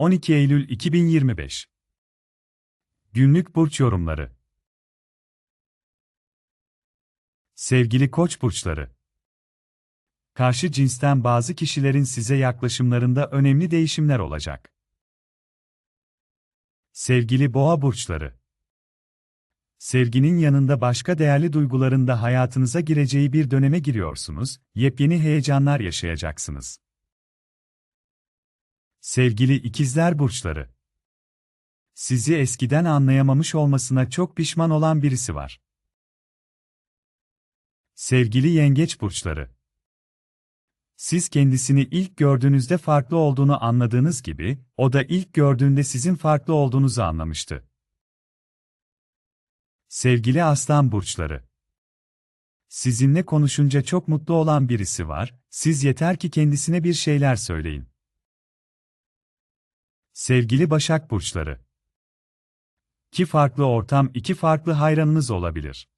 12 Eylül 2025 Günlük burç yorumları Sevgili Koç burçları Karşı cinsten bazı kişilerin size yaklaşımlarında önemli değişimler olacak. Sevgili Boğa burçları Sevginin yanında başka değerli duyguların da hayatınıza gireceği bir döneme giriyorsunuz, yepyeni heyecanlar yaşayacaksınız. Sevgili ikizler burçları. Sizi eskiden anlayamamış olmasına çok pişman olan birisi var. Sevgili yengeç burçları. Siz kendisini ilk gördüğünüzde farklı olduğunu anladığınız gibi, o da ilk gördüğünde sizin farklı olduğunuzu anlamıştı. Sevgili aslan burçları. Sizinle konuşunca çok mutlu olan birisi var, siz yeter ki kendisine bir şeyler söyleyin. Sevgili Başak Burçları İki farklı ortam, iki farklı hayranınız olabilir.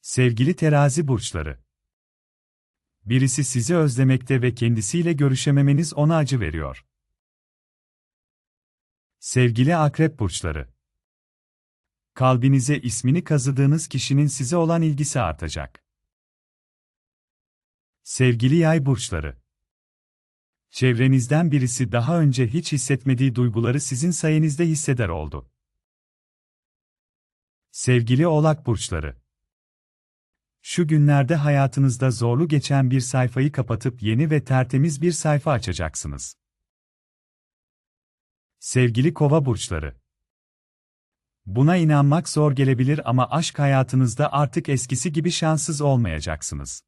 Sevgili Terazi Burçları Birisi sizi özlemekte ve kendisiyle görüşememeniz ona acı veriyor. Sevgili Akrep Burçları Kalbinize ismini kazıdığınız kişinin size olan ilgisi artacak. Sevgili Yay Burçları Çevrenizden birisi daha önce hiç hissetmediği duyguları sizin sayenizde hisseder oldu. Sevgili Oğlak burçları. Şu günlerde hayatınızda zorlu geçen bir sayfayı kapatıp yeni ve tertemiz bir sayfa açacaksınız. Sevgili Kova burçları. Buna inanmak zor gelebilir ama aşk hayatınızda artık eskisi gibi şanssız olmayacaksınız.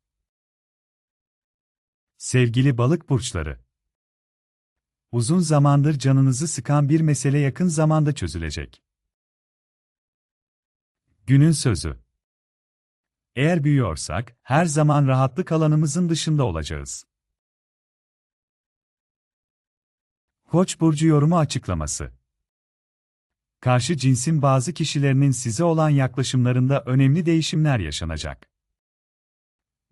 Sevgili balık burçları. Uzun zamandır canınızı sıkan bir mesele yakın zamanda çözülecek. Günün sözü. Eğer büyüyorsak, her zaman rahatlık alanımızın dışında olacağız. Koç burcu yorumu açıklaması. Karşı cinsin bazı kişilerinin size olan yaklaşımlarında önemli değişimler yaşanacak.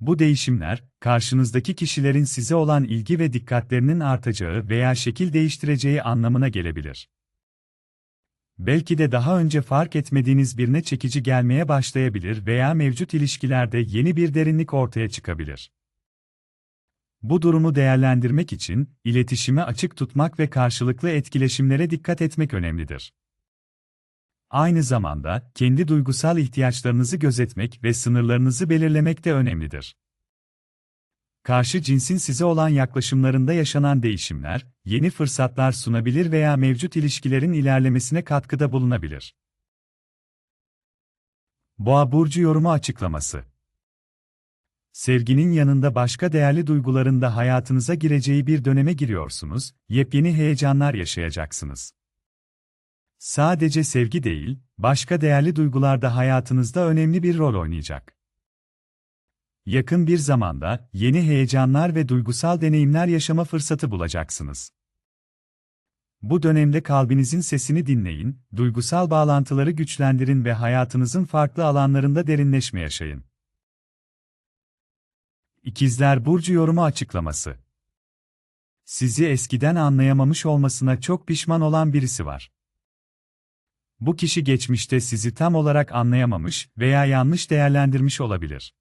Bu değişimler, karşınızdaki kişilerin size olan ilgi ve dikkatlerinin artacağı veya şekil değiştireceği anlamına gelebilir. Belki de daha önce fark etmediğiniz birine çekici gelmeye başlayabilir veya mevcut ilişkilerde yeni bir derinlik ortaya çıkabilir. Bu durumu değerlendirmek için, iletişime açık tutmak ve karşılıklı etkileşimlere dikkat etmek önemlidir. Aynı zamanda, kendi duygusal ihtiyaçlarınızı gözetmek ve sınırlarınızı belirlemek de önemlidir. Karşı cinsin size olan yaklaşımlarında yaşanan değişimler, yeni fırsatlar sunabilir veya mevcut ilişkilerin ilerlemesine katkıda bulunabilir. Boğa burcu yorumu açıklaması. Sevginin yanında başka değerli duyguların da hayatınıza gireceği bir döneme giriyorsunuz, yepyeni heyecanlar yaşayacaksınız. Sadece sevgi değil, başka değerli duygular da hayatınızda önemli bir rol oynayacak. Yakın bir zamanda yeni heyecanlar ve duygusal deneyimler yaşama fırsatı bulacaksınız. Bu dönemde kalbinizin sesini dinleyin, duygusal bağlantıları güçlendirin ve hayatınızın farklı alanlarında derinleşme yaşayın. İkizler Burcu yorumu açıklaması. Sizi eskiden anlayamamış olmasına çok pişman olan birisi var. Bu kişi geçmişte sizi tam olarak anlayamamış veya yanlış değerlendirmiş olabilir.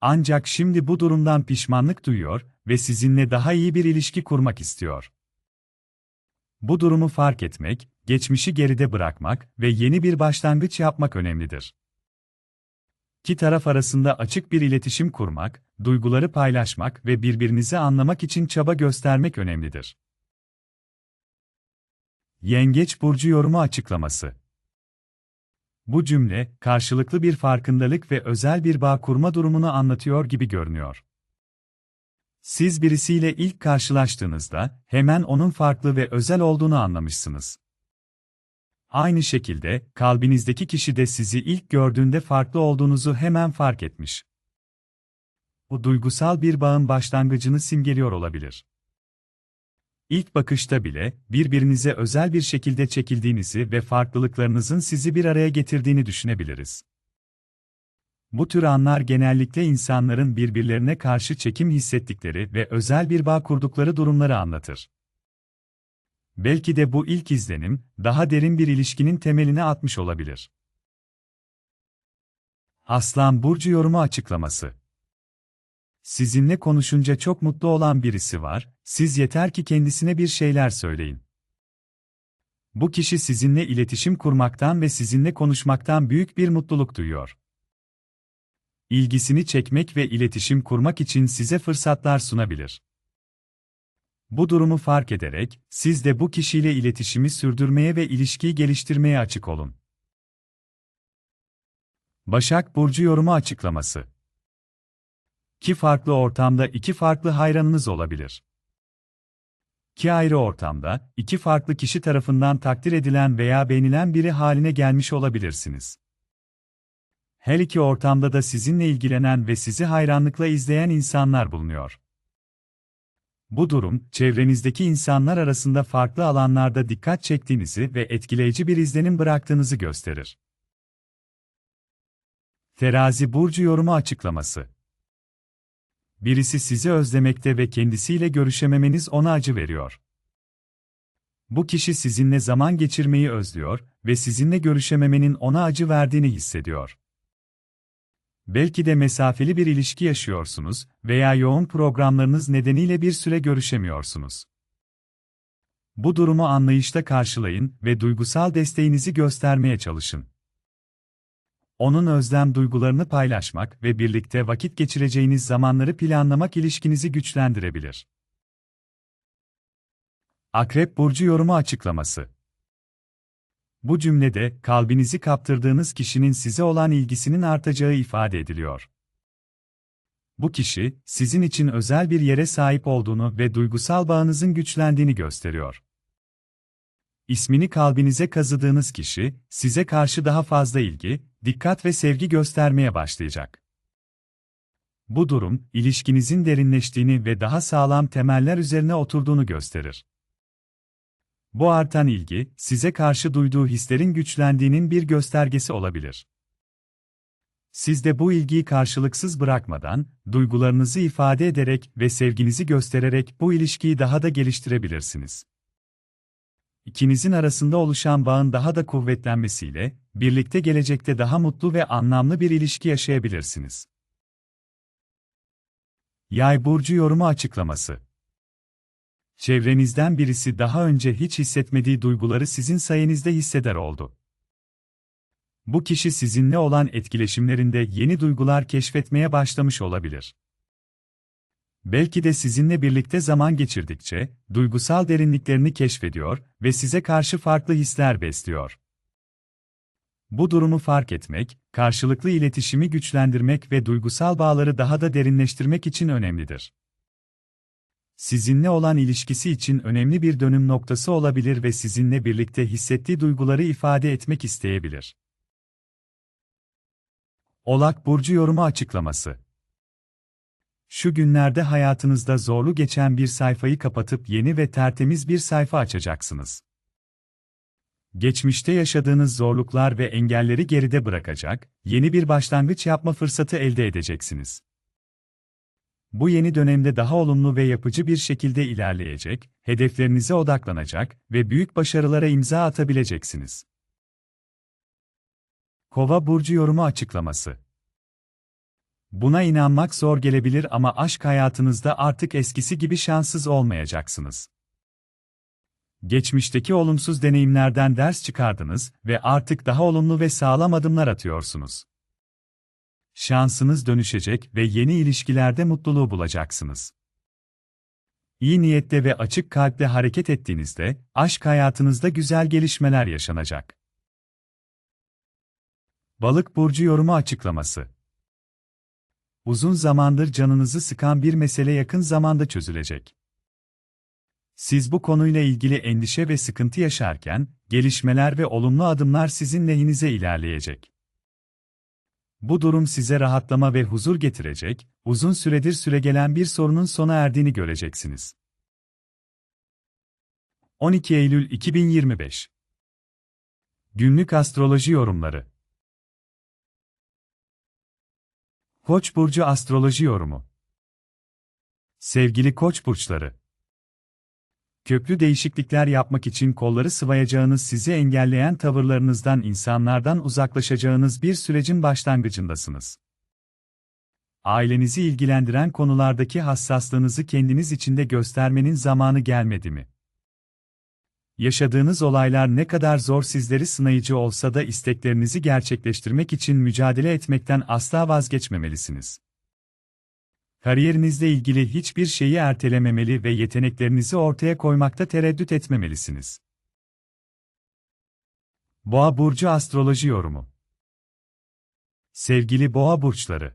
Ancak şimdi bu durumdan pişmanlık duyuyor ve sizinle daha iyi bir ilişki kurmak istiyor. Bu durumu fark etmek, geçmişi geride bırakmak ve yeni bir başlangıç yapmak önemlidir. İki taraf arasında açık bir iletişim kurmak, duyguları paylaşmak ve birbirinizi anlamak için çaba göstermek önemlidir. Yengeç burcu yorumu açıklaması. Bu cümle, karşılıklı bir farkındalık ve özel bir bağ kurma durumunu anlatıyor gibi görünüyor. Siz birisiyle ilk karşılaştığınızda, hemen onun farklı ve özel olduğunu anlamışsınız. Aynı şekilde, kalbinizdeki kişi de sizi ilk gördüğünde farklı olduğunuzu hemen fark etmiş. Bu duygusal bir bağın başlangıcını simgeliyor olabilir. İlk bakışta bile birbirinize özel bir şekilde çekildiğinizi ve farklılıklarınızın sizi bir araya getirdiğini düşünebiliriz. Bu tür anlar genellikle insanların birbirlerine karşı çekim hissettikleri ve özel bir bağ kurdukları durumları anlatır. Belki de bu ilk izlenim, daha derin bir ilişkinin temelini atmış olabilir. Aslan Burcu yorumu açıklaması Sizinle konuşunca çok mutlu olan birisi var, siz yeter ki kendisine bir şeyler söyleyin. Bu kişi sizinle iletişim kurmaktan ve sizinle konuşmaktan büyük bir mutluluk duyuyor. İlgisini çekmek ve iletişim kurmak için size fırsatlar sunabilir. Bu durumu fark ederek, siz de bu kişiyle iletişimi sürdürmeye ve ilişkiyi geliştirmeye açık olun. Başak Burcu yorumu açıklaması İki farklı ortamda iki farklı hayranınız olabilir. İki ayrı ortamda, iki farklı kişi tarafından takdir edilen veya beğenilen biri haline gelmiş olabilirsiniz. Her iki ortamda da sizinle ilgilenen ve sizi hayranlıkla izleyen insanlar bulunuyor. Bu durum, çevrenizdeki insanlar arasında farklı alanlarda dikkat çektiğinizi ve etkileyici bir izlenim bıraktığınızı gösterir. Terazi burcu yorumu açıklaması. Birisi sizi özlemekte ve kendisiyle görüşememeniz ona acı veriyor. Bu kişi sizinle zaman geçirmeyi özlüyor ve sizinle görüşememenin ona acı verdiğini hissediyor. Belki de mesafeli bir ilişki yaşıyorsunuz veya yoğun programlarınız nedeniyle bir süre görüşemiyorsunuz. Bu durumu anlayışla karşılayın ve duygusal desteğinizi göstermeye çalışın. Onun özlem duygularını paylaşmak ve birlikte vakit geçireceğiniz zamanları planlamak ilişkinizi güçlendirebilir. Akrep burcu yorumu açıklaması bu cümlede, kalbinizi kaptırdığınız kişinin size olan ilgisinin artacağı ifade ediliyor. Bu kişi, sizin için özel bir yere sahip olduğunu ve duygusal bağınızın güçlendiğini gösteriyor. İsmini kalbinize kazıdığınız kişi, size karşı daha fazla ilgi, dikkat ve sevgi göstermeye başlayacak. Bu durum, ilişkinizin derinleştiğini ve daha sağlam temeller üzerine oturduğunu gösterir. Bu artan ilgi, size karşı duyduğu hislerin güçlendiğinin bir göstergesi olabilir. Siz de bu ilgiyi karşılıksız bırakmadan, duygularınızı ifade ederek ve sevginizi göstererek bu ilişkiyi daha da geliştirebilirsiniz. İkinizin arasında oluşan bağın daha da kuvvetlenmesiyle, birlikte gelecekte daha mutlu ve anlamlı bir ilişki yaşayabilirsiniz. Yay burcu yorumu açıklaması Çevrenizden birisi daha önce hiç hissetmediği duyguları sizin sayenizde hisseder oldu. Bu kişi sizinle olan etkileşimlerinde yeni duygular keşfetmeye başlamış olabilir. Belki de sizinle birlikte zaman geçirdikçe, duygusal derinliklerini keşfediyor ve size karşı farklı hisler besliyor. Bu durumu fark etmek, karşılıklı iletişimi güçlendirmek ve duygusal bağları daha da derinleştirmek için önemlidir sizinle olan ilişkisi için önemli bir dönüm noktası olabilir ve sizinle birlikte hissettiği duyguları ifade etmek isteyebilir. Olak burcu yorumu açıklaması. Şu günlerde hayatınızda zorlu geçen bir sayfayı kapatıp yeni ve tertemiz bir sayfa açacaksınız. Geçmişte yaşadığınız zorluklar ve engelleri geride bırakacak, yeni bir başlangıç yapma fırsatı elde edeceksiniz. Bu yeni dönemde daha olumlu ve yapıcı bir şekilde ilerleyecek, hedeflerinize odaklanacak ve büyük başarılara imza atabileceksiniz. Kova burcu yorumu açıklaması. Buna inanmak zor gelebilir ama aşk hayatınızda artık eskisi gibi şanssız olmayacaksınız. Geçmişteki olumsuz deneyimlerden ders çıkardınız ve artık daha olumlu ve sağlam adımlar atıyorsunuz şansınız dönüşecek ve yeni ilişkilerde mutluluğu bulacaksınız. İyi niyetle ve açık kalple hareket ettiğinizde, aşk hayatınızda güzel gelişmeler yaşanacak. Balık burcu yorumu açıklaması. Uzun zamandır canınızı sıkan bir mesele yakın zamanda çözülecek. Siz bu konuyla ilgili endişe ve sıkıntı yaşarken, gelişmeler ve olumlu adımlar sizin lehinize ilerleyecek. Bu durum size rahatlama ve huzur getirecek, uzun süredir süregelen bir sorunun sona erdiğini göreceksiniz. 12 Eylül 2025 Günlük Astroloji Yorumları Koç burcu astroloji yorumu. Sevgili Koç burçları, köklü değişiklikler yapmak için kolları sıvayacağınız sizi engelleyen tavırlarınızdan insanlardan uzaklaşacağınız bir sürecin başlangıcındasınız. Ailenizi ilgilendiren konulardaki hassaslığınızı kendiniz içinde göstermenin zamanı gelmedi mi? Yaşadığınız olaylar ne kadar zor sizleri sınayıcı olsa da isteklerinizi gerçekleştirmek için mücadele etmekten asla vazgeçmemelisiniz. Kariyerinizle ilgili hiçbir şeyi ertelememeli ve yeteneklerinizi ortaya koymakta tereddüt etmemelisiniz. Boğa burcu astroloji yorumu. Sevgili Boğa burçları,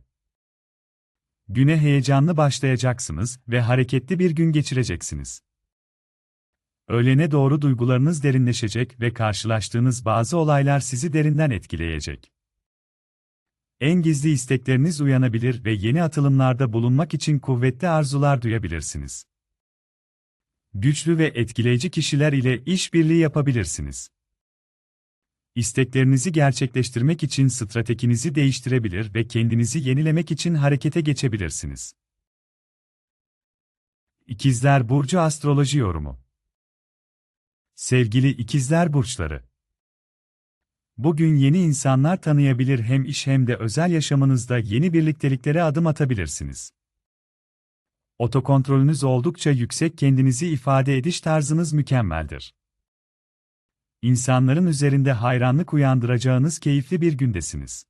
güne heyecanlı başlayacaksınız ve hareketli bir gün geçireceksiniz. Öğlene doğru duygularınız derinleşecek ve karşılaştığınız bazı olaylar sizi derinden etkileyecek. En gizli istekleriniz uyanabilir ve yeni atılımlarda bulunmak için kuvvetli arzular duyabilirsiniz. Güçlü ve etkileyici kişiler ile işbirliği yapabilirsiniz. İsteklerinizi gerçekleştirmek için stratejinizi değiştirebilir ve kendinizi yenilemek için harekete geçebilirsiniz. İkizler Burcu Astroloji Yorumu Sevgili ikizler burçları. Bugün yeni insanlar tanıyabilir hem iş hem de özel yaşamınızda yeni birlikteliklere adım atabilirsiniz. Otokontrolünüz oldukça yüksek kendinizi ifade ediş tarzınız mükemmeldir. İnsanların üzerinde hayranlık uyandıracağınız keyifli bir gündesiniz.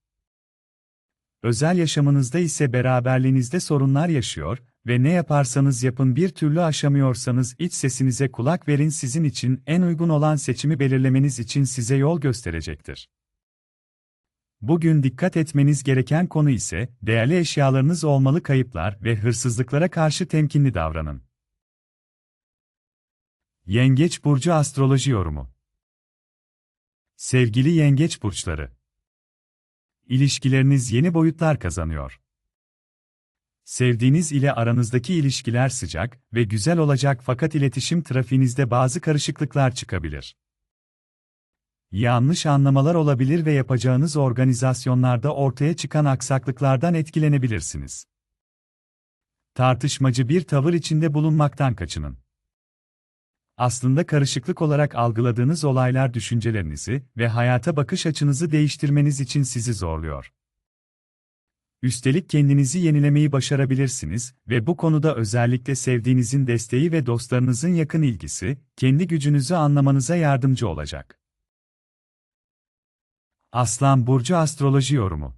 Özel yaşamınızda ise beraberliğinizde sorunlar yaşıyor, ve ne yaparsanız yapın bir türlü aşamıyorsanız iç sesinize kulak verin sizin için en uygun olan seçimi belirlemeniz için size yol gösterecektir. Bugün dikkat etmeniz gereken konu ise, değerli eşyalarınız olmalı kayıplar ve hırsızlıklara karşı temkinli davranın. Yengeç Burcu Astroloji Yorumu Sevgili Yengeç Burçları İlişkileriniz yeni boyutlar kazanıyor. Sevdiğiniz ile aranızdaki ilişkiler sıcak ve güzel olacak fakat iletişim trafiğinizde bazı karışıklıklar çıkabilir. Yanlış anlamalar olabilir ve yapacağınız organizasyonlarda ortaya çıkan aksaklıklardan etkilenebilirsiniz. Tartışmacı bir tavır içinde bulunmaktan kaçının. Aslında karışıklık olarak algıladığınız olaylar düşüncelerinizi ve hayata bakış açınızı değiştirmeniz için sizi zorluyor. Üstelik kendinizi yenilemeyi başarabilirsiniz ve bu konuda özellikle sevdiğinizin desteği ve dostlarınızın yakın ilgisi, kendi gücünüzü anlamanıza yardımcı olacak. Aslan Burcu Astroloji Yorumu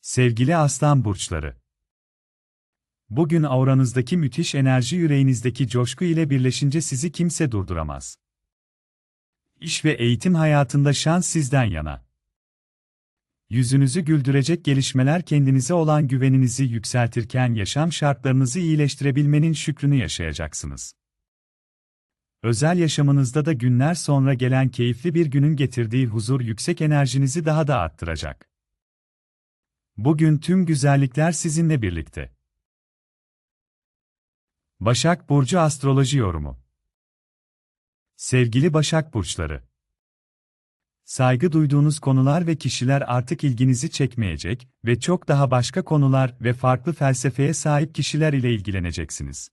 Sevgili Aslan Burçları Bugün auranızdaki müthiş enerji yüreğinizdeki coşku ile birleşince sizi kimse durduramaz. İş ve eğitim hayatında şans sizden yana. Yüzünüzü güldürecek gelişmeler kendinize olan güveninizi yükseltirken yaşam şartlarınızı iyileştirebilmenin şükrünü yaşayacaksınız. Özel yaşamınızda da günler sonra gelen keyifli bir günün getirdiği huzur yüksek enerjinizi daha da arttıracak. Bugün tüm güzellikler sizinle birlikte. Başak Burcu Astroloji Yorumu Sevgili Başak Burçları Saygı duyduğunuz konular ve kişiler artık ilginizi çekmeyecek ve çok daha başka konular ve farklı felsefeye sahip kişiler ile ilgileneceksiniz.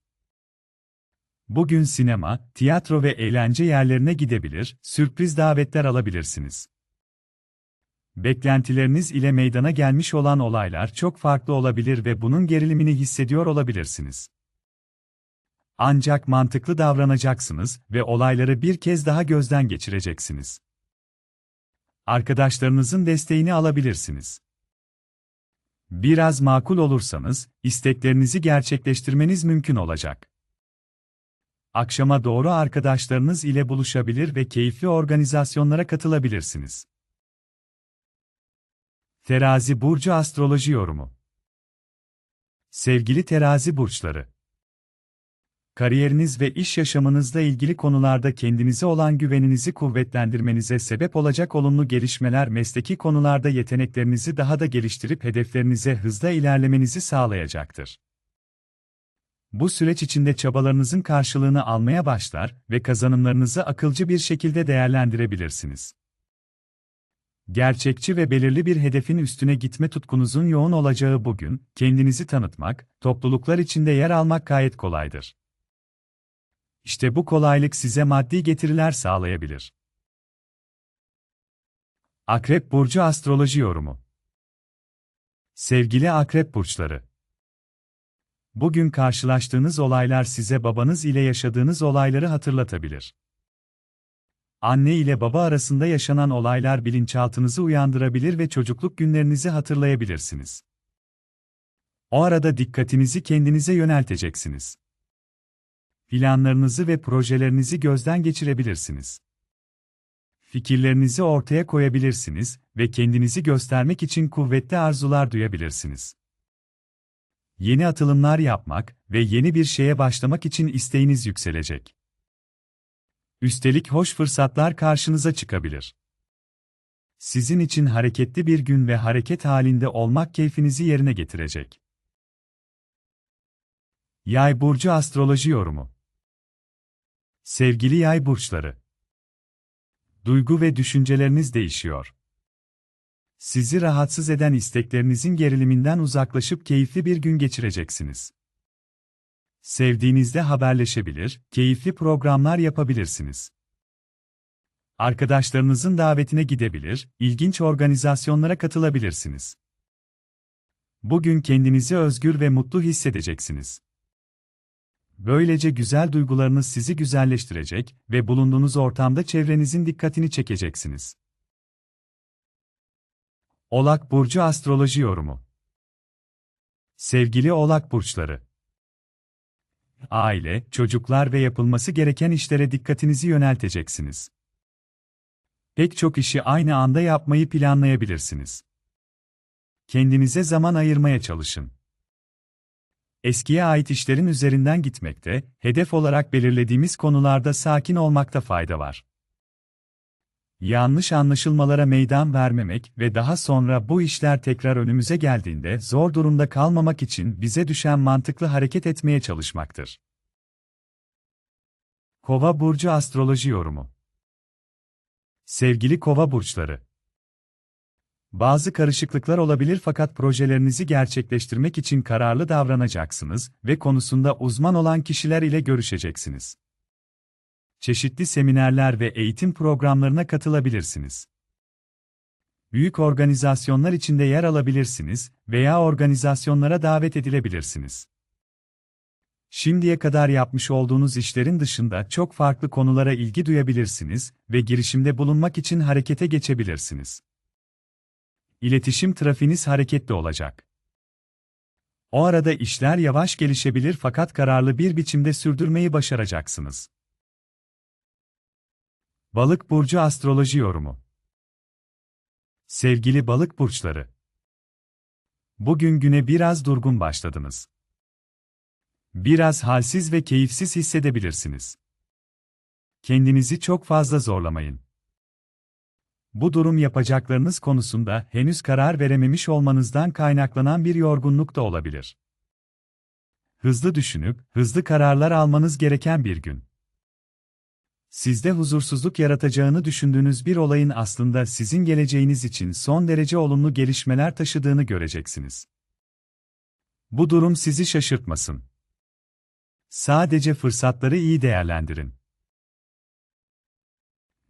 Bugün sinema, tiyatro ve eğlence yerlerine gidebilir, sürpriz davetler alabilirsiniz. Beklentileriniz ile meydana gelmiş olan olaylar çok farklı olabilir ve bunun gerilimini hissediyor olabilirsiniz. Ancak mantıklı davranacaksınız ve olayları bir kez daha gözden geçireceksiniz. Arkadaşlarınızın desteğini alabilirsiniz. Biraz makul olursanız, isteklerinizi gerçekleştirmeniz mümkün olacak. Akşama doğru arkadaşlarınız ile buluşabilir ve keyifli organizasyonlara katılabilirsiniz. Terazi Burcu Astroloji Yorumu Sevgili terazi burçları kariyeriniz ve iş yaşamınızla ilgili konularda kendinize olan güveninizi kuvvetlendirmenize sebep olacak olumlu gelişmeler mesleki konularda yeteneklerinizi daha da geliştirip hedeflerinize hızla ilerlemenizi sağlayacaktır. Bu süreç içinde çabalarınızın karşılığını almaya başlar ve kazanımlarınızı akılcı bir şekilde değerlendirebilirsiniz. Gerçekçi ve belirli bir hedefin üstüne gitme tutkunuzun yoğun olacağı bugün, kendinizi tanıtmak, topluluklar içinde yer almak gayet kolaydır. İşte bu kolaylık size maddi getiriler sağlayabilir. Akrep Burcu Astroloji Yorumu Sevgili Akrep Burçları Bugün karşılaştığınız olaylar size babanız ile yaşadığınız olayları hatırlatabilir. Anne ile baba arasında yaşanan olaylar bilinçaltınızı uyandırabilir ve çocukluk günlerinizi hatırlayabilirsiniz. O arada dikkatinizi kendinize yönelteceksiniz. Planlarınızı ve projelerinizi gözden geçirebilirsiniz. Fikirlerinizi ortaya koyabilirsiniz ve kendinizi göstermek için kuvvetli arzular duyabilirsiniz. Yeni atılımlar yapmak ve yeni bir şeye başlamak için isteğiniz yükselecek. Üstelik hoş fırsatlar karşınıza çıkabilir. Sizin için hareketli bir gün ve hareket halinde olmak keyfinizi yerine getirecek. Yay burcu astroloji yorumu. Sevgili yay burçları. Duygu ve düşünceleriniz değişiyor. Sizi rahatsız eden isteklerinizin geriliminden uzaklaşıp keyifli bir gün geçireceksiniz. Sevdiğinizde haberleşebilir, keyifli programlar yapabilirsiniz. Arkadaşlarınızın davetine gidebilir, ilginç organizasyonlara katılabilirsiniz. Bugün kendinizi özgür ve mutlu hissedeceksiniz. Böylece güzel duygularınız sizi güzelleştirecek ve bulunduğunuz ortamda çevrenizin dikkatini çekeceksiniz. Oğlak Burcu Astroloji Yorumu Sevgili Oğlak Burçları Aile, çocuklar ve yapılması gereken işlere dikkatinizi yönelteceksiniz. Pek çok işi aynı anda yapmayı planlayabilirsiniz. Kendinize zaman ayırmaya çalışın. Eskiye ait işlerin üzerinden gitmekte, hedef olarak belirlediğimiz konularda sakin olmakta fayda var. Yanlış anlaşılmalara meydan vermemek ve daha sonra bu işler tekrar önümüze geldiğinde zor durumda kalmamak için bize düşen mantıklı hareket etmeye çalışmaktır. Kova burcu astroloji yorumu. Sevgili Kova burçları, bazı karışıklıklar olabilir fakat projelerinizi gerçekleştirmek için kararlı davranacaksınız ve konusunda uzman olan kişiler ile görüşeceksiniz. Çeşitli seminerler ve eğitim programlarına katılabilirsiniz. Büyük organizasyonlar içinde yer alabilirsiniz veya organizasyonlara davet edilebilirsiniz. Şimdiye kadar yapmış olduğunuz işlerin dışında çok farklı konulara ilgi duyabilirsiniz ve girişimde bulunmak için harekete geçebilirsiniz. İletişim trafiğiniz hareketli olacak. O arada işler yavaş gelişebilir fakat kararlı bir biçimde sürdürmeyi başaracaksınız. Balık burcu astroloji yorumu. Sevgili balık burçları. Bugün güne biraz durgun başladınız. Biraz halsiz ve keyifsiz hissedebilirsiniz. Kendinizi çok fazla zorlamayın. Bu durum yapacaklarınız konusunda henüz karar verememiş olmanızdan kaynaklanan bir yorgunluk da olabilir. Hızlı düşünüp, hızlı kararlar almanız gereken bir gün. Sizde huzursuzluk yaratacağını düşündüğünüz bir olayın aslında sizin geleceğiniz için son derece olumlu gelişmeler taşıdığını göreceksiniz. Bu durum sizi şaşırtmasın. Sadece fırsatları iyi değerlendirin.